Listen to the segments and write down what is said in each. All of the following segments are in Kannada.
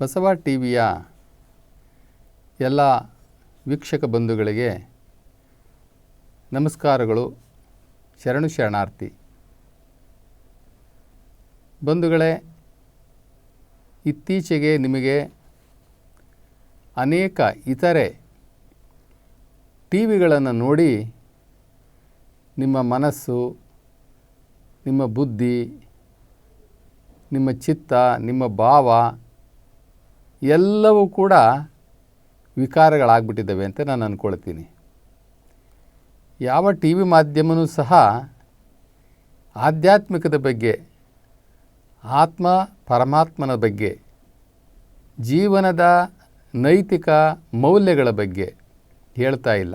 ಬಸವ ಟಿವಿಯ ಎಲ್ಲ ವೀಕ್ಷಕ ಬಂಧುಗಳಿಗೆ ನಮಸ್ಕಾರಗಳು. ಶರಣು ಶರಣಾರ್ಥಿ. ಬಂಧುಗಳೇ, ಇತ್ತೀಚೆಗೆ ನಿಮಗೆ ಅನೇಕ ಇತರೆ ಟಿ ವಿಗಳನ್ನು ನೋಡಿ ನಿಮ್ಮ ಮನಸ್ಸು, ನಿಮ್ಮ ಬುದ್ಧಿ, ನಿಮ್ಮ ಚಿತ್ತ, ನಿಮ್ಮ ಭಾವ ಎಲ್ಲವೂ ಕೂಡ ವಿಕಾರಗಳಾಗ್ಬಿಟ್ಟಿದ್ದಾವೆ ಅಂತ ನಾನು ಅಂದ್ಕೊಳ್ತೀನಿ ಯಾವ ಟಿ ವಿ ಮಾಧ್ಯಮವೂ ಸಹ ಆಧ್ಯಾತ್ಮಿಕದ ಬಗ್ಗೆ, ಆತ್ಮ ಪರಮಾತ್ಮನ ಬಗ್ಗೆ, ಜೀವನದ ನೈತಿಕ ಮೌಲ್ಯಗಳ ಬಗ್ಗೆ ಹೇಳ್ತಾ ಇಲ್ಲ.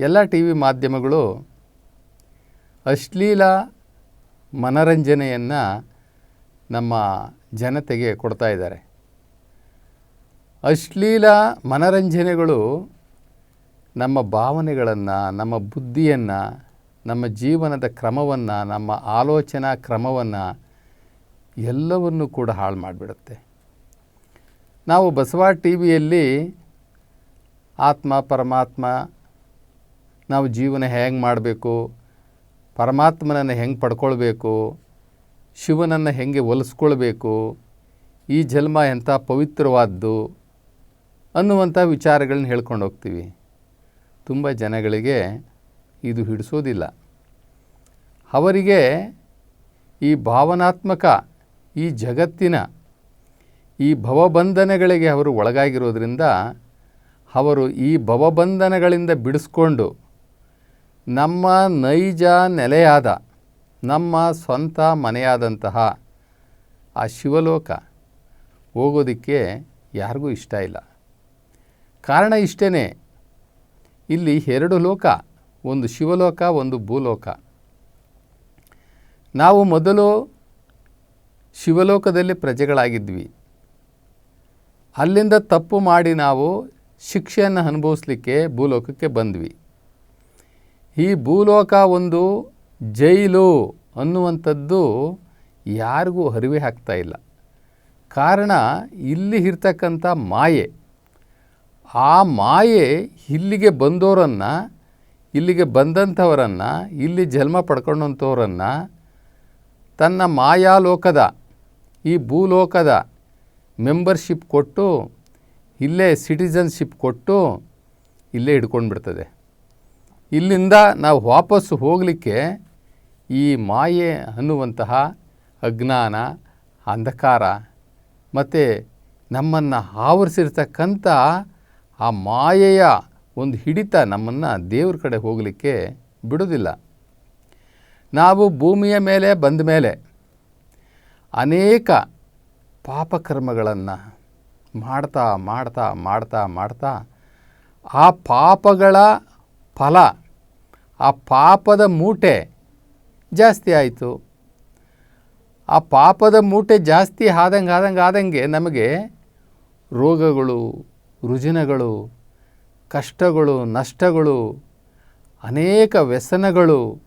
ಎಲ್ಲ ಟಿ ವಿ ಮಾಧ್ಯಮಗಳು ಅಶ್ಲೀಲ ಮನರಂಜನೆಯನ್ನು ನಮ್ಮ ಜನತೆಗೆ ಕೊಡ್ತಾ ಇದ್ದಾರೆ. ಅಶ್ಲೀಲ ಮನರಂಜನೆಗಳು ನಮ್ಮ ಭಾವನೆಗಳನ್ನು, ನಮ್ಮ ಬುದ್ಧಿಯನ್ನು, ನಮ್ಮ ಜೀವನದ ಕ್ರಮವನ್ನು, ನಮ್ಮ ಆಲೋಚನಾ ಕ್ರಮವನ್ನು ಎಲ್ಲವನ್ನು ಕೂಡ ಹಾಳು ಮಾಡಿಬಿಡುತ್ತೆ. ನಾವು ಬಸವ ಟಿ ವಿಯಲ್ಲಿ ಆತ್ಮ, ಪರಮಾತ್ಮ, ನಾವು ಜೀವನ ಹೆಂಗೆ ಮಾಡಬೇಕು, ಪರಮಾತ್ಮನನ್ನು ಹೆಂಗೆ ಪಡ್ಕೊಳ್ಬೇಕು ಶಿವನನ್ನು ಹೆಂಗೆ ಒಲಿಸ್ಕೊಳ್ಬೇಕು ಈ ಜನ್ಮ ಎಂಥ ಪವಿತ್ರವಾದ್ದು? ಅನ್ನುವಂಥ ವಿಚಾರಗಳನ್ನ ಹೇಳ್ಕೊಂಡು ಹೋಗ್ತೀವಿ. ತುಂಬ ಜನಗಳಿಗೆ ಇದು ಹಿಡಿಸೋದಿಲ್ಲ. ಅವರಿಗೆ ಈ ಭಾವನಾತ್ಮಕ, ಈ ಜಗತ್ತಿನ, ಈ ಭವಬಂಧನಗಳಿಗೆ ಅವರು ಒಳಗಾಗಿರೋದ್ರಿಂದ ಅವರು ಈ ಭವಬಂಧನಗಳಿಂದ ಬಿಡಿಸ್ಕೊಂಡು ನಮ್ಮ ನೈಜ ನೆಲೆಯಾದ ನಮ್ಮ ಸ್ವಂತ ಮನೆಯಾದಂತಹ ಆ ಶಿವಲೋಕ ಹೋಗೋದಕ್ಕೆ ಯಾರಿಗೂ ಇಷ್ಟ ಇಲ್ಲ. ಕಾರಣ ಇಷ್ಟೇ ಇಲ್ಲಿ ಎರಡು ಲೋಕ, ಒಂದು ಶಿವಲೋಕ, ಒಂದು ಭೂಲೋಕ. ನಾವು ಮೊದಲು ಶಿವಲೋಕದಲ್ಲಿ ಪ್ರಜೆಗಳಾಗಿದ್ವಿ. ಅಲ್ಲಿಂದ ತಪ್ಪು ಮಾಡಿ ನಾವು ಶಿಕ್ಷೆಯನ್ನು ಅನುಭವಿಸ್ಲಿಕ್ಕೆ ಭೂಲೋಕಕ್ಕೆ ಬಂದ್ವಿ. ಈ ಭೂಲೋಕ ಒಂದು ಜೈಲು ಅನ್ನುವಂಥದ್ದು ಯಾರಿಗೂ ಅರಿವೆ ಆಗ್ತಾ ಇಲ್ಲ. ಕಾರಣ ಇಲ್ಲಿ ಇರ್ತಕ್ಕಂಥ ಮಾಯೆ. ಆ ಮಾಯೆ ಇಲ್ಲಿಗೆ ಬಂದವರನ್ನು ಇಲ್ಲಿಗೆ ಬಂದಂಥವರನ್ನು, ಇಲ್ಲಿ ಜನ್ಮ ಪಡ್ಕೊಂಡಂಥವರನ್ನು ತನ್ನ ಮಾಯಾಲೋಕದ, ಈ ಭೂಲೋಕದ ಮೆಂಬರ್ಶಿಪ್ ಕೊಟ್ಟು, ಇಲ್ಲೇ ಸಿಟಿಜನ್ಶಿಪ್ ಕೊಟ್ಟು ಇಲ್ಲೇ ಹಿಡ್ಕೊಂಡು ಬಿಡ್ತದೆ ಇಲ್ಲಿಂದ ನಾವು ವಾಪಸ್ಸು ಹೋಗಲಿಕ್ಕೆ ಈ ಮಾಯೆ ಅನ್ನುವಂತಹ ಅಜ್ಞಾನ, ಅಂಧಕಾರ ಮತ್ತು ನಮ್ಮನ್ನು ಆವರಿಸಿರ್ತಕ್ಕಂಥ ಆ ಮಾಯೆಯ ಒಂದು ಹಿಡಿತ ನಮ್ಮನ್ನು ದೇವ್ರ ಕಡೆ ಹೋಗಲಿಕ್ಕೆ ಬಿಡೋದಿಲ್ಲ ನಾವು ಭೂಮಿಯ ಮೇಲೆ ಬಂದ ಮೇಲೆ ಅನೇಕ ಪಾಪಕರ್ಮಗಳನ್ನು ಮಾಡ್ತಾ ಮಾಡ್ತಾ ಮಾಡ್ತಾ ಮಾಡ್ತಾ ಆ ಪಾಪಗಳ ಫಲ, ಆ ಪಾಪದ ಮೂಟೆ ಜಾಸ್ತಿ ಆಯಿತು. ಆ ಪಾಪದ ಮೂಟೆ ಜಾಸ್ತಿ ಆದಂಗೆ ಆದಂಗೆ ಆದಂಗೆ ನಮಗೆ ರೋಗಗಳು, ರುಜಿನಗಳು, ಕಷ್ಟಗಳು, ನಷ್ಟಗಳು, ಅನೇಕ ವ್ಯಸನಗಳು,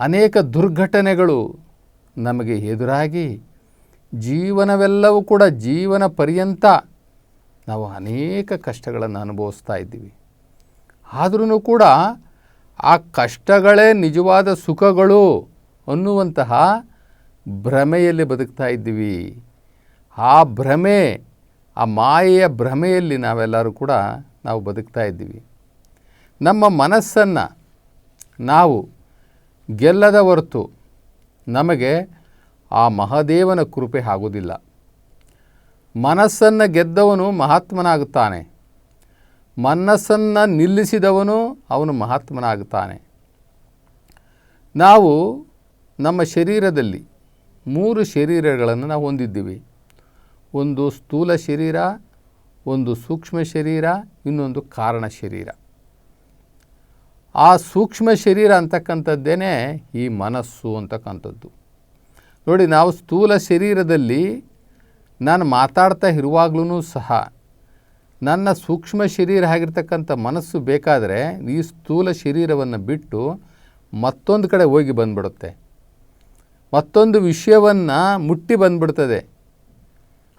ಅನೇಕ ದುರ್ಘಟನೆಗಳು ನಮಗೆ ಎದುರಾಗಿ ಜೀವನವೆಲ್ಲವೂ ಕೂಡ ಜೀವನ ಪರ್ಯಂತ ನಾವು ಅನೇಕ ಕಷ್ಟಗಳನ್ನು ಅನುಭವಿಸ್ತಾ ಇದ್ದೀವಿ. ಆದ್ರೂ ಕೂಡ ಆ ಕಷ್ಟಗಳೇ ನಿಜವಾದ ಸುಖಗಳು ಅನ್ನುವಂತಹ ಭ್ರಮೆಯಲ್ಲಿ ಬದುಕ್ತಾ ಇದ್ದೀವಿ. ಆ ಭ್ರಮೆ, ಆ ಮಾಯೆಯ ಭ್ರಮೆಯಲ್ಲಿ ನಾವೆಲ್ಲರೂ ಕೂಡ ನಾವು ಬದುಕ್ತಾ ಇದ್ದೀವಿ. ನಮ್ಮ ಮನಸ್ಸನ್ನು ನಾವು ಗೆಲ್ಲದ ಹೊರತು ನಮಗೆ ಆ ಮಹಾದೇವನ ಕೃಪೆ ಆಗೋದಿಲ್ಲ. ಮನಸ್ಸನ್ನು ಗೆದ್ದವನು ಮಹಾತ್ಮನಾಗುತ್ತಾನೆ. ಮನಸ್ಸನ್ನು ನಿಲ್ಲಿಸಿದವನು ಅವನು ಮಹಾತ್ಮನಾಗುತ್ತಾನೆ. ನಾವು ನಮ್ಮ ಶರೀರದಲ್ಲಿ ಮೂರು ಶರೀರಗಳನ್ನು ನಾವು ಹೊಂದಿದ್ದೀವಿ. ಒಂದು ಸ್ಥೂಲ ಶರೀರ, ಒಂದು ಸೂಕ್ಷ್ಮ ಶರೀರ, ಇನ್ನೊಂದು ಕಾರಣ ಶರೀರ. ಆ ಸೂಕ್ಷ್ಮ ಶರೀರ ಅಂತಕ್ಕಂಥದ್ದೇನೆ ಈ ಮನಸ್ಸು ಅಂತಕ್ಕಂಥದ್ದು. ನೋಡಿ, ನಾವು ಸ್ಥೂಲ ಶರೀರದಲ್ಲಿ ನಾನು ಮಾತಾಡ್ತಾ ಇರುವಾಗಲೂ ಸಹ ನನ್ನ ಸೂಕ್ಷ್ಮ ಶರೀರ ಆಗಿರ್ತಕ್ಕಂಥ ಮನಸ್ಸು ಬೇಕಾದರೆ ಈ ಸ್ಥೂಲ ಶರೀರವನ್ನು ಬಿಟ್ಟು ಮತ್ತೊಂದು ಕಡೆ ಹೋಗಿ ಬಂದ್ಬಿಡುತ್ತೆ. ಮತ್ತೊಂದು ವಿಷಯವನ್ನು ಮುಟ್ಟಿ ಬಂದ್ಬಿಡ್ತದೆ.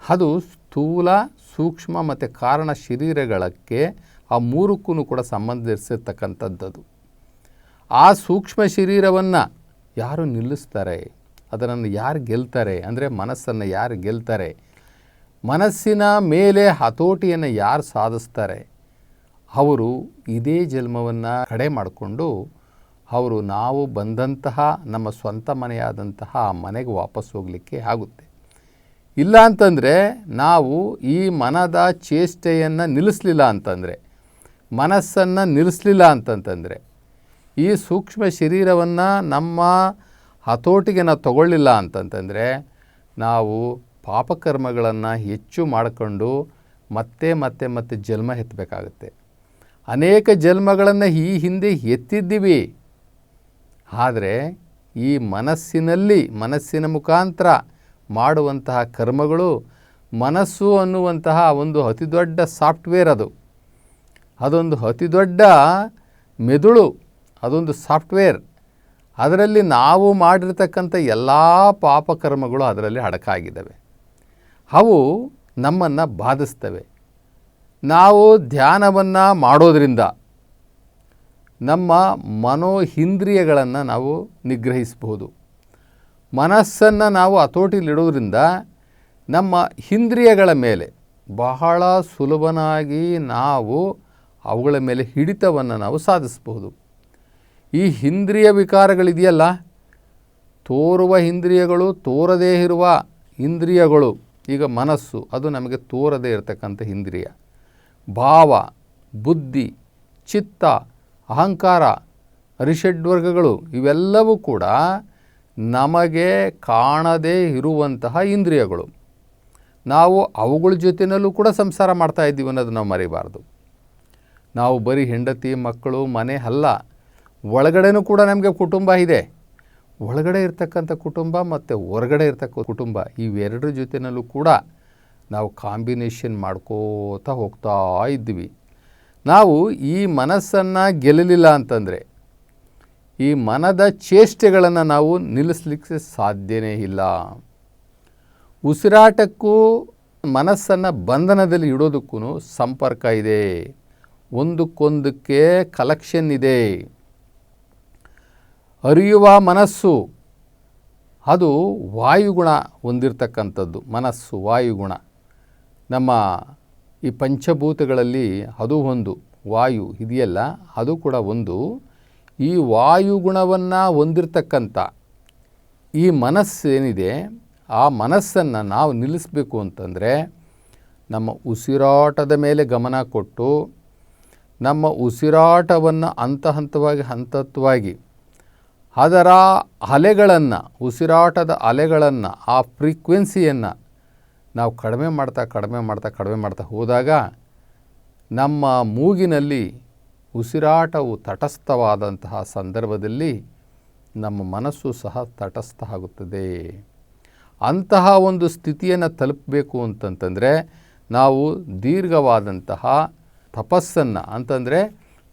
ಅದು ಸ್ಥೂಲ, ಸೂಕ್ಷ್ಮ ಮತ್ತು ಕಾರಣ ಶರೀರಗಳಕ್ಕೆ ಆ ಮೂರಕ್ಕೂ ಕೂಡ ಸಂಬಂಧಿಸಿರ್ತಕ್ಕಂಥದ್ದದು ಆ ಸೂಕ್ಷ್ಮ ಶರೀರವನ್ನು ಯಾರು ನಿಲ್ಲಿಸ್ತಾರೆ? ಅದನ್ನು ಯಾರು ಗೆಲ್ತಾರೆ? ಅಂದರೆ ಮನಸ್ಸನ್ನು ಯಾರು ಗೆಲ್ತಾರೆ? ಮನಸ್ಸಿನ ಮೇಲೆ ಹತೋಟಿಯನ್ನು ಯಾರು ಸಾಧಿಸ್ತಾರೆ? ಅವರು ಇದೇ ಜನ್ಮವನ್ನು ಕಡೆ ಮಾಡಿಕೊಂಡು ಅವರು ನಾವು ಬಂದಂತಹ ನಮ್ಮ ಸ್ವಂತ ಮನೆಯಾದಂತಹ ಮನೆಗೆ ವಾಪಸ್ ಹೋಗಲಿಕ್ಕೆ ಆಗುತ್ತೆ. ಇಲ್ಲ ಅಂತಂದರೆ ನಾವು ಈ ಮನದ ಚೇಷ್ಟೆಯನ್ನು ನಿಲ್ಲಿಸಲಿಲ್ಲ ಅಂತಂದರೆ, ಮನಸ್ಸನ್ನು ನಿಲ್ಲಿಸಲಿಲ್ಲ ಅಂತಂತಂದರೆ, ಈ ಸೂಕ್ಷ್ಮ ಶರೀರವನ್ನು ನಮ್ಮ ಹತೋಟಿಗೆ ನಾವು ತಗೊಳ್ಳಿಲ್ಲ ಅಂತಂತಂದರೆ ನಾವು ಪಾಪಕರ್ಮಗಳನ್ನು ಹೆಚ್ಚು ಮಾಡಿಕೊಂಡು ಮತ್ತೆ ಮತ್ತೆ ಮತ್ತೆ ಜನ್ಮ ಎತ್ತಬೇಕಾಗುತ್ತೆ. ಅನೇಕ ಜನ್ಮಗಳನ್ನು ಈ ಹಿಂದೆ ಎತ್ತಿದ್ದೀವಿ. ಆದರೆ ಈ ಮನಸ್ಸಿನಲ್ಲಿ, ಮನಸ್ಸಿನ ಮುಖಾಂತರ ಮಾಡುವಂತಹ ಕರ್ಮಗಳು, ಮನಸ್ಸು ಅನ್ನುವಂತಹ ಒಂದು ಅತಿ ದೊಡ್ಡ ಸಾಫ್ಟ್ವೇರ್ ಅದು. ಅದೊಂದು ಅತಿ ದೊಡ್ಡ ಮೆದುಳು, ಅದೊಂದು ಸಾಫ್ಟ್ವೇರ್. ಅದರಲ್ಲಿ ನಾವು ಮಾಡಿರ್ತಕ್ಕಂಥ ಎಲ್ಲ ಪಾಪಕರ್ಮಗಳು ಅದರಲ್ಲಿ ಅಡಕಾಗಿದ್ದಾವೆ. ಅವು ನಮ್ಮನ್ನು ಬಾಧಿಸ್ತವೆ. ನಾವು ಧ್ಯಾನವನ್ನು ಮಾಡೋದರಿಂದ ನಮ್ಮ ಮನೋಹಿಂದ್ರಿಯಗಳನ್ನು ನಾವು ನಿಗ್ರಹಿಸಬಹುದು. ಮನಸ್ಸನ್ನು ನಾವು ಹತೋಟಿಲಿಡೋದ್ರಿಂದ ನಮ್ಮ ಹಿಂದ್ರಿಯಗಳ ಮೇಲೆ ಬಹಳ ಸುಲಭನಾಗಿ ನಾವು ಅವುಗಳ ಮೇಲೆ ಹಿಡಿತವನ್ನು ನಾವು ಸಾಧಿಸಬಹುದು. ಈ ಹಿಂದ್ರಿಯ ವಿಕಾರಗಳಿದೆಯಲ್ಲ? ತೋರುವ ಇಂದ್ರಿಯಗಳು ತೋರದೇ ಇರುವ ಇಂದ್ರಿಯಗಳು ಈಗ ಮನಸ್ಸು, ಅದು ನಮಗೆ ತೋರದೇ ಇರತಕ್ಕಂಥ ಇಂದ್ರಿಯ. ಭಾವ, ಬುದ್ಧಿ, ಚಿತ್ತ, ಅಹಂಕಾರ ಅರಿಷಡ್ವರ್ಗಗಳು ಇವೆಲ್ಲವೂ ಕೂಡ ನಮಗೆ ಕಾಣದೇ ಇರುವಂತಹ ಇಂದ್ರಿಯಗಳು. ನಾವು ಅವುಗಳ ಜೊತೆಯಲ್ಲೂ ಕೂಡ ಸಂಸಾರ ಮಾಡ್ತಾ ಇದ್ದೀವಿ ಅನ್ನೋದು ನಾವು ಮರಿಬಾರ್ದು. ನಾವು ಬರೀ ಹೆಂಡತಿ, ಮಕ್ಕಳು, ಮನೆ ಅಲ್ಲ, ಒಳಗಡೆನೂ ಕೂಡ ನಮಗೆ ಕುಟುಂಬ ಇದೆ. ಒಳಗಡೆ ಇರ್ತಕ್ಕಂಥ ಕುಟುಂಬ ಮತ್ತು ಹೊರಗಡೆ ಇರ್ತಕ್ಕ ಕುಟುಂಬ ಇವೆರಡರ ಜೊತೆಯಲ್ಲೂ ಕೂಡ ನಾವು ಕಾಂಬಿನೇಷನ್ ಮಾಡ್ಕೋತಾ ಹೋಗ್ತಾ ಇದ್ವಿ. ನಾವು ಈ ಮನಸ್ಸನ್ನು ಗೆಲ್ಲಲಿಲ್ಲ ಅಂತಂದರೆ, ಈ ಮನದ ಚೇಷ್ಟೆಗಳನ್ನು ನಾವು ನಿಲ್ಲಿಸ್ಲಿಕ್ಕೆ ಸಾಧ್ಯವೇ ಇಲ್ಲ. ಉಸಿರಾಟಕ್ಕೂ ಮನಸ್ಸನ್ನು ಬಂಧನದಲ್ಲಿ ಇಡೋದಕ್ಕೂ ಸಂಪರ್ಕ ಇದೆ. ಒಂದಕ್ಕೊಂದಕ್ಕೆ ಕಲೆಕ್ಷನ್ ಇದೆ. ಅರಿಯುವ ಮನಸ್ಸು, ಅದು ವಾಯುಗುಣ ಹೊಂದಿರತಕ್ಕಂಥದ್ದು. ಮನಸ್ಸು, ವಾಯುಗುಣ. ನಮ್ಮ ಈ ಪಂಚಭೂತಗಳಲ್ಲಿ ಅದು ಒಂದು, ವಾಯು ಇದೆಯಲ್ಲ, ಅದು ಕೂಡ ಒಂದು. ಈ ವಾಯುಗುಣವನ್ನು ಹೊಂದಿರತಕ್ಕಂಥ ಈ ಮನಸ್ಸೇನಿದೆ, ಆ ಮನಸ್ಸನ್ನು ನಾವು ನಿಲ್ಲಿಸಬೇಕು ಅಂತಂದರೆ, ನಮ್ಮ ಉಸಿರಾಟದ ಮೇಲೆ ಗಮನ ಕೊಟ್ಟು, ನಮ್ಮ ಉಸಿರಾಟವನ್ನು ಹಂತ ಹಂತವಾಗಿ ಹಂತತ್ವಾಗಿ ಅದರ ಅಲೆಗಳನ್ನು, ಉಸಿರಾಟದ ಅಲೆಗಳನ್ನು, ಆ ಫ್ರೀಕ್ವೆನ್ಸಿಯನ್ನು ನಾವು ಕಡಿಮೆ ಮಾಡ್ತಾ ಕಡಿಮೆ ಮಾಡ್ತಾ ಕಡಿಮೆ ಮಾಡ್ತಾ ಹೋದಾಗ ನಮ್ಮ ಮೂಗಿನಲ್ಲಿ ಉಸಿರಾಟವು ತಟಸ್ಥವಾದಂತಹ ಸಂದರ್ಭದಲ್ಲಿ ನಮ್ಮ ಮನಸ್ಸು ಸಹ ತಟಸ್ಥ ಆಗುತ್ತದೆ. ಅಂತಹ ಒಂದು ಸ್ಥಿತಿಯನ್ನು ತಲುಪಬೇಕು ಅಂತಂತಂದರೆ ನಾವು ದೀರ್ಘವಾದಂತಹ ತಪಸ್ಸನ್ನು, ಅಂತಂದರೆ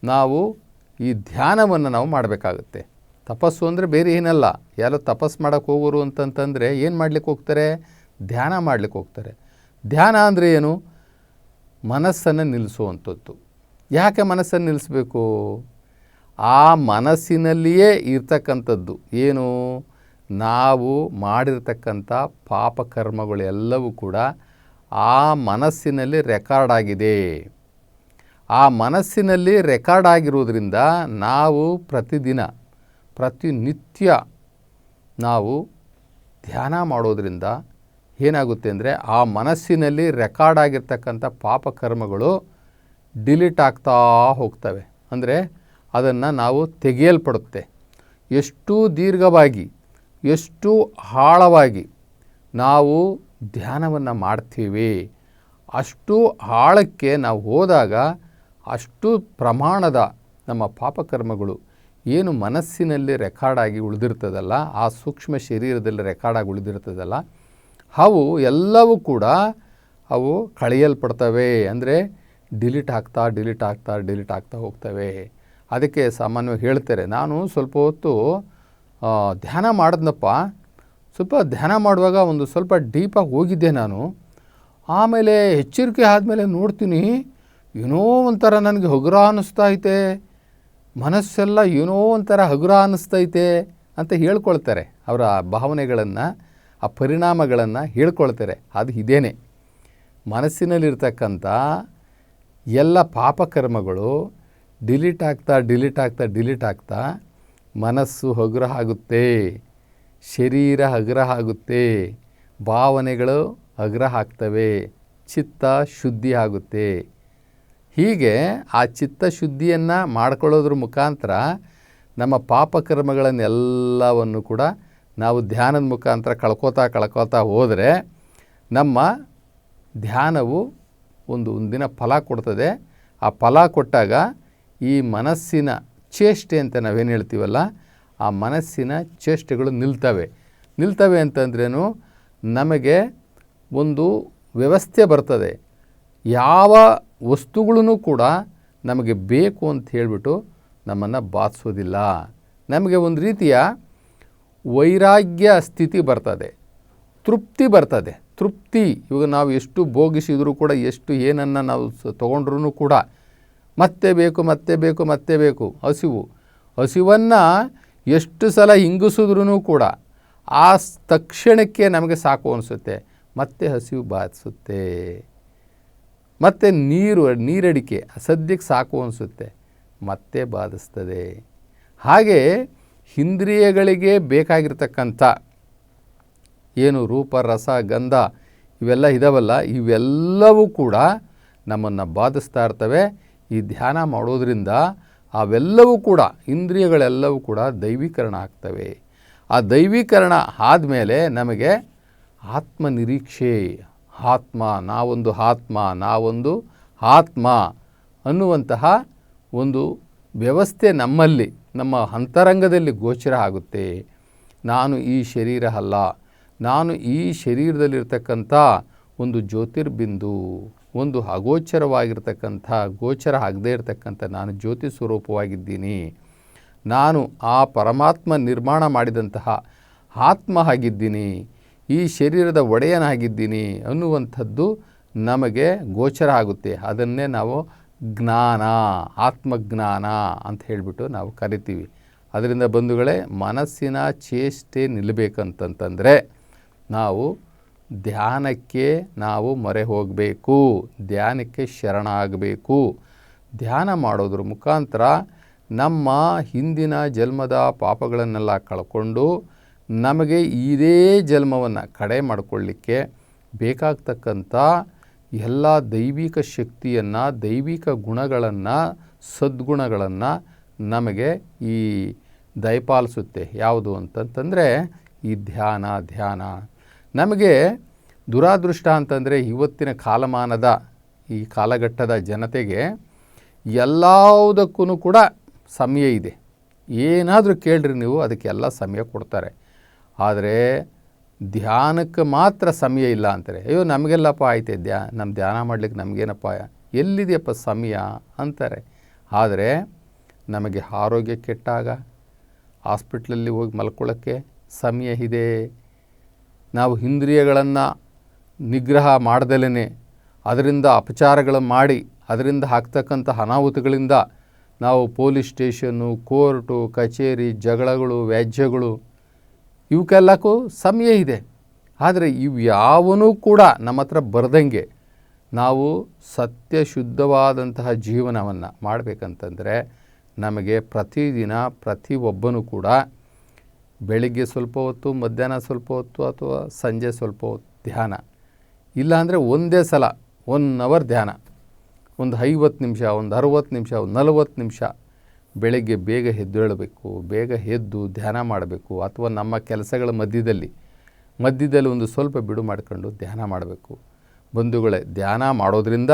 ನಾವು ಈ ಧ್ಯಾನವನ್ನು ನಾವು ಮಾಡಬೇಕಾಗುತ್ತೆ. ತಪಸ್ಸು ಅಂದರೆ ಬೇರೆ ಏನಲ್ಲ. ಯಾರೋ ತಪಸ್ಸು ಮಾಡೋಕ್ಕೆ ಹೋಗೋರು ಅಂತಂತಂದರೆ ಏನು ಮಾಡ್ಲಿಕ್ಕೆ ಹೋಗ್ತಾರೆ? ಧ್ಯಾನ ಮಾಡ್ಲಿಕ್ಕೆ ಹೋಗ್ತಾರೆ. ಧ್ಯಾನ ಅಂದರೆ ಏನು? ಮನಸ್ಸನ್ನು ನಿಲ್ಲಿಸುವಂಥದ್ದು ಯಾಕೆ ಮನಸ್ಸನ್ನು ನಿಲ್ಲಿಸಬೇಕು ಆ ಮನಸ್ಸಿನಲ್ಲಿಯೇ ಇರ್ತಕ್ಕಂಥದ್ದು. ಏನು? ನಾವು ಮಾಡಿರ್ತಕ್ಕಂಥ ಪಾಪಕರ್ಮಗಳೆಲ್ಲವೂ ಕೂಡ ಆ ಮನಸ್ಸಿನಲ್ಲಿ ರೆಕಾರ್ಡ್ ಆಗಿದೆ. ಆ ಮನಸ್ಸಿನಲ್ಲಿ ರೆಕಾರ್ಡ್ ಆಗಿರೋದ್ರಿಂದ ನಾವು ಪ್ರತಿದಿನ ಪ್ರತಿನಿತ್ಯ ನಾವು ಧ್ಯಾನ ಮಾಡೋದರಿಂದ ಏನಾಗುತ್ತೆ ಅಂದರೆ ಆ ಮನಸ್ಸಿನಲ್ಲಿ ರೆಕಾರ್ಡ್ ಆಗಿರ್ತಕ್ಕಂಥ ಪಾಪಕರ್ಮಗಳು ಡಿಲೀಟ್ ಆಗ್ತಾ ಹೋಗ್ತವೆ. ಅಂದರೆ ಅದನ್ನು ನಾವು ತೆಗೆಯಲ್ಪಡುತ್ತೆ. ಎಷ್ಟು ದೀರ್ಘವಾಗಿ, ಎಷ್ಟು ಆಳವಾಗಿ ನಾವು ಧ್ಯಾನವನ್ನು ಮಾಡ್ತೀವಿ, ಅಷ್ಟು ಆಳಕ್ಕೆ ನಾವು ಹೋದಾಗ ಅಷ್ಟು ಪ್ರಮಾಣದ ನಮ್ಮ ಪಾಪಕರ್ಮಗಳು ಏನು ಮನಸ್ಸಿನಲ್ಲಿ ರೆಕಾರ್ಡ್ ಆಗಿ ಉಳಿದಿರ್ತದಲ್ಲ, ಆ ಸೂಕ್ಷ್ಮ ಶರೀರದಲ್ಲಿ ರೆಕಾರ್ಡ್ ಆಗಿ ಉಳಿದಿರ್ತದಲ್ಲ, ಅವು ಎಲ್ಲವೂ ಕೂಡ ಅವು ಕಳೆಯಲ್ಪಡ್ತವೆ. ಅಂದರೆ ಡಿಲೀಟ್ ಆಗ್ತಾ ಡಿಲೀಟ್ ಆಗ್ತಾ ಡಿಲೀಟ್ ಆಗ್ತಾ ಹೋಗ್ತವೆ. ಅದಕ್ಕೆ ಸಾಮಾನ್ಯವಾಗಿ ಹೇಳ್ತಾರೆ, ನಾನು ಸ್ವಲ್ಪ ಹೊತ್ತು ಧ್ಯಾನ ಮಾಡಿದ್ನಪ್ಪ. ಸ್ವಲ್ಪ ಧ್ಯಾನ ಮಾಡುವಾಗ ಒಂದು ಸ್ವಲ್ಪ ಡೀಪಾಗಿ ಹೋಗಿದ್ದೆ ನಾನು. ಆಮೇಲೆ ಎಚ್ಚರಿಕೆ ಆದಮೇಲೆ ನೋಡ್ತೀನಿ, ಏನೋ ಒಂಥರ ನನಗೆ ಹಗುರ ಅನ್ನಿಸ್ತಾ ಐತೆ. ಮನಸ್ಸೆಲ್ಲ ಏನೋ ಒಂಥರ ಹಗುರ ಅನ್ನಿಸ್ತೈತೆ ಅಂತ ಹೇಳ್ಕೊಳ್ತಾರೆ. ಅವರ ಭಾವನೆಗಳನ್ನು, ಆ ಪರಿಣಾಮಗಳನ್ನು ಹೇಳ್ಕೊಳ್ತಾರೆ. ಅದು ಇದೇನೆ. ಮನಸ್ಸಿನಲ್ಲಿರ್ತಕ್ಕಂಥ ಎಲ್ಲ ಪಾಪಕರ್ಮಗಳು ಡಿಲೀಟ್ ಆಗ್ತಾ ಡಿಲೀಟ್ ಆಗ್ತಾ ಡಿಲೀಟ್ ಆಗ್ತಾ ಮನಸ್ಸು ಹಗುರ ಆಗುತ್ತೆ. ಶರೀರ ಹಗುರ ಆಗುತ್ತೆ. ಭಾವನೆಗಳು ಹಗುರ ಆಗ್ತವೆ. ಚಿತ್ತ ಶುದ್ಧಿ ಆಗುತ್ತೆ. ಹೀಗೆ ಆ ಚಿತ್ತ ಶುದ್ಧಿಯನ್ನು ಮಾಡ್ಕೊಳ್ಳೋದ್ರ ಮುಖಾಂತರ ನಮ್ಮ ಪಾಪಕರ್ಮಗಳನ್ನೆಲ್ಲವನ್ನು ಕೂಡ ನಾವು ಧ್ಯಾನದ ಮುಖಾಂತರ ಕಳ್ಕೋತಾ ಕಳ್ಕೋತಾ ಹೋದರೆ ನಮ್ಮ ಧ್ಯಾನವು ಒಂದು ಒಂದಿನ ಫಲ ಕೊಡ್ತದೆ. ಆ ಫಲ ಕೊಟ್ಟಾಗ ಈ ಮನಸ್ಸಿನ ಚೇಷ್ಟೆ ಅಂತ ನಾವೇನು ಹೇಳ್ತೀವಲ್ಲ, ಆ ಮನಸ್ಸಿನ ಚೇಷ್ಟೆಗಳು ನಿಲ್ತವೆ. ನಿಲ್ತವೆ ಅಂತಂದ್ರೇನು, ನಮಗೆ ಒಂದು ವ್ಯವಸ್ಥೆ ಬರ್ತದೆ. ಯಾವ ವಸ್ತುಗಳೂ ಕೂಡ ನಮಗೆ ಬೇಕು ಅಂತ ಹೇಳಿಬಿಟ್ಟು ನಮ್ಮನ್ನು ಬಾಧಿಸೋದಿಲ್ಲ. ನಮಗೆ ಒಂದು ರೀತಿಯ ವೈರಾಗ್ಯ ಸ್ಥಿತಿ ಬರ್ತದೆ. ತೃಪ್ತಿ ಬರ್ತದೆ. ತೃಪ್ತಿ, ಇವಾಗ ನಾವು ಎಷ್ಟು ಭೋಗಿಸಿದರೂ ಕೂಡ, ಎಷ್ಟು ಏನನ್ನು ನಾವು ತೊಗೊಂಡ್ರೂ ಕೂಡ ಮತ್ತೆ ಬೇಕು ಮತ್ತೆ ಬೇಕು ಮತ್ತೆ ಬೇಕು. ಹಸಿವು. ಹಸಿವನ್ನು ಎಷ್ಟು ಸಲ ಹಿಂಗಿಸಿದ್ರೂ ಕೂಡ ಆ ತಕ್ಷಣಕ್ಕೆ ನಮಗೆ ಸಾಕು ಅನಿಸುತ್ತೆ. ಮತ್ತೆ ಹಸಿವು ಬಾಧಿಸುತ್ತೆ. ಮತ್ತು ನೀರು, ನೀರಡಿಕೆ ಸದ್ಯಕ್ಕೆ ಸಾಕು ಅನಿಸುತ್ತೆ. ಮತ್ತೆ ಬಾಧಿಸ್ತದೆ. ಹಾಗೆ ಇಂದ್ರಿಯಗಳಿಗೆ ಬೇಕಾಗಿರ್ತಕ್ಕಂಥ ಏನು ರೂಪ, ರಸ, ಗಂಧ ಇವೆಲ್ಲ ಇದಾವಲ್ಲ, ಇವೆಲ್ಲವೂ ಕೂಡ ನಮ್ಮನ್ನು ಬಾಧಿಸ್ತಾ ಇರ್ತವೆ. ಈ ಧ್ಯಾನ ಮಾಡೋದರಿಂದ ಅವೆಲ್ಲವೂ ಕೂಡ, ಇಂದ್ರಿಯಗಳೆಲ್ಲವೂ ಕೂಡ ದೈವೀಕರಣ ಆಗ್ತವೆ. ಆ ದೈವೀಕರಣ ಆದಮೇಲೆ ನಮಗೆ ಆತ್ಮ ನಿರೀಕ್ಷೆ ಆತ್ಮ, ನಾವೊಂದು ಆತ್ಮ ನಾವೊಂದು ಆತ್ಮ ಅನ್ನುವಂತಹ ಒಂದು ವ್ಯವಸ್ಥೆ ನಮ್ಮಲ್ಲಿ, ನಮ್ಮ ಅಂತರಂಗದಲ್ಲಿ ಗೋಚರ ಆಗುತ್ತೆ. ನಾನು ಈ ಶರೀರ ಅಲ್ಲ, ನಾನು ಈ ಶರೀರದಲ್ಲಿರ್ತಕ್ಕಂಥ ಒಂದು ಜ್ಯೋತಿರ್ಬಿಂದು, ಒಂದು ಅಗೋಚರವಾಗಿರ್ತಕ್ಕಂಥ, ಗೋಚರ ಆಗದೇ ಇರತಕ್ಕಂಥ ನಾನು ಜ್ಯೋತಿ ಸ್ವರೂಪವಾಗಿದ್ದೀನಿ. ನಾನು ಆ ಪರಮಾತ್ಮ ನಿರ್ಮಾಣ ಮಾಡಿದಂತಹ ಆತ್ಮ ಆಗಿದ್ದೀನಿ. ಈ ಶರೀರದ ಒಡೆಯನಾಗಿದ್ದೀನಿ ಅನ್ನುವಂಥದ್ದು ನಮಗೆ ಗೋಚರ ಆಗುತ್ತೆ. ಅದನ್ನೇ ನಾವು ಜ್ಞಾನ, ಆತ್ಮಜ್ಞಾನ ಅಂತ ಹೇಳಿಬಿಟ್ಟು ನಾವು ಕರಿತೀವಿ. ಅದರಿಂದ ಬಂಧುಗಳೇ, ಮನಸ್ಸಿನ ಚೇಷ್ಟೆ ನಿಲ್ಲಬೇಕಂತಂತಂದರೆ ನಾವು ಧ್ಯಾನಕ್ಕೆ ನಾವು ಮೊರೆ ಹೋಗಬೇಕು. ಧ್ಯಾನಕ್ಕೆ ಶರಣ ಆಗಬೇಕು ಧ್ಯಾನ ಮಾಡೋದ್ರ ಮುಖಾಂತರ ನಮ್ಮ ಹಿಂದಿನ ಜನ್ಮದ ಪಾಪಗಳನ್ನೆಲ್ಲ ಕಳ್ಕೊಂಡು ನಮಗೆ ಇದೇ ಜನ್ಮವನ್ನು ಕಡೆ ಮಾಡಿಕೊಳ್ಳಿಕ್ಕೆ ಬೇಕಾಗ್ತಕ್ಕಂಥ ಎಲ್ಲ ದೈವಿಕ ಶಕ್ತಿಯನ್ನು, ದೈವಿಕ ಗುಣಗಳನ್ನು, ಸದ್ಗುಣಗಳನ್ನು ನಮಗೆ ಈ ದಯಪಾಲಿಸುತ್ತೆ. ಯಾವುದು ಅಂತಂತಂದರೆ ಈ ಧ್ಯಾನ ಧ್ಯಾನ. ನಮಗೆ ದುರಾದೃಷ್ಟ ಅಂತಂದರೆ ಇವತ್ತಿನ ಕಾಲಮಾನದ, ಈ ಕಾಲಘಟ್ಟದ ಜನತೆಗೆ ಎಲ್ಲದಕ್ಕೂ ಕೂಡ ಸಮಯ ಇದೆ. ಏನಾದರೂ ಕೇಳ್ರಿ ನೀವು, ಅದಕ್ಕೆಲ್ಲ ಸಮಯ ಕೊಡ್ತಾರೆ. ಆದರೆ ಧ್ಯಾನಕ್ಕೆ ಮಾತ್ರ ಸಮಯ ಇಲ್ಲ ಅಂತಾರೆ. ಅಯ್ಯೋ, ನಮಗೆಲ್ಲಪ್ಪ ಆಯ್ತೆ ಧ್ಯಾ ನಮ್ಮ ಧ್ಯಾನ ಮಾಡ್ಲಿಕ್ಕೆ ನಮಗೇನಪ್ಪ ಎಲ್ಲಿದೆಯಪ್ಪ ಸಮಯ ಅಂತಾರೆ. ಆದರೆ ನಮಗೆ ಆರೋಗ್ಯ ಕೆಟ್ಟಾಗ, ಹಾಸ್ಪಿಟ್ಲಲ್ಲಿ ಹೋಗಿ ಮಲ್ಕೊಳ್ಳೋಕ್ಕೆ ಸಮಯ ಇದೆ. ನಾವು ಇಂದ್ರಿಯಗಳನ್ನು ನಿಗ್ರಹ ಮಾಡ್ದಲೇ ಅದರಿಂದ ಅಪಚಾರಗಳು ಮಾಡಿ, ಅದರಿಂದ ಆಗ್ತಕ್ಕಂಥ ಅನಾಹುತಗಳಿಂದ ನಾವು ಪೊಲೀಸ್ ಸ್ಟೇಷನ್ನು, ಕೋರ್ಟು, ಕಚೇರಿ, ಜಗಳಗಳು, ವ್ಯಾಜ್ಯಗಳು ಇವಕ್ಕೆಲ್ಲಕ್ಕೂ ಸಮಯ ಇದೆ. ಆದರೆ ಇವು ಯಾವನೂ ಕೂಡ ನಮ್ಮ ಹತ್ರ ಬರ್ದಂಗೆ ನಾವು ಸತ್ಯ ಶುದ್ಧವಾದಂತಹ ಜೀವನವನ್ನು ಮಾಡಬೇಕಂತಂದರೆ ನಮಗೆ ಪ್ರತಿದಿನ ಪ್ರತಿಯೊಬ್ಬನೂ ಕೂಡ ಬೆಳಿಗ್ಗೆ ಸ್ವಲ್ಪ ಹೊತ್ತು, ಮಧ್ಯಾಹ್ನ ಸ್ವಲ್ಪ ಹೊತ್ತು ಅಥವಾ ಸಂಜೆ ಸ್ವಲ್ಪ ಹೊತ್ತು ಧ್ಯಾನ. ಇಲ್ಲಾಂದರೆ ಒಂದೇ ಸಲ ಒನ್ ಅವರ್ ಧ್ಯಾನ. ಒಂದು ಐವತ್ತು ನಿಮಿಷ, ಒಂದು ಅರುವತ್ತು ನಿಮಿಷ, ಒಂದು ನಲವತ್ತು ನಿಮಿಷ. ಬೆಳಗ್ಗೆ ಬೇಗ ಎದ್ದೇಳಬೇಕು, ಬೇಗ ಎದ್ದು ಧ್ಯಾನ ಮಾಡಬೇಕು ಅಥವಾ ನಮ್ಮ ಕೆಲಸಗಳ ಮಧ್ಯದಲ್ಲಿ ಮಧ್ಯದಲ್ಲಿ ಒಂದು ಸ್ವಲ್ಪ ಬಿಡು ಮಾಡ್ಕೊಂಡು ಧ್ಯಾನ ಮಾಡಬೇಕು. ಬಂಧುಗಳೇ, ಧ್ಯಾನ ಮಾಡೋದ್ರಿಂದ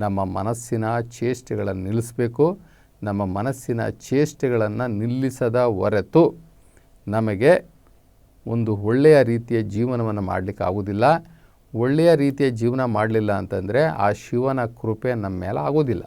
ನಮ್ಮ ಮನಸ್ಸಿನ ಚೇಷ್ಟೆಗಳನ್ನು ನಿಲ್ಲಿಸಬೇಕು. ನಮ್ಮ ಮನಸ್ಸಿನ ಚೇಷ್ಟೆಗಳನ್ನು ನಿಲ್ಲಿಸದ ಹೊರತು ನಮಗೆ ಒಂದು ಒಳ್ಳೆಯ ರೀತಿಯ ಜೀವನವನ್ನು ಮಾಡಲಿಕ್ಕೆ ಆಗೋದಿಲ್ಲ ಒಳ್ಳೆಯ ರೀತಿಯ ಜೀವನ ಮಾಡಲಿಲ್ಲ ಅಂತಂದರೆ ಆ ಶಿವನ ಕೃಪೆ ನಮ್ಮ ಮೇಲೆ ಆಗೋದಿಲ್ಲ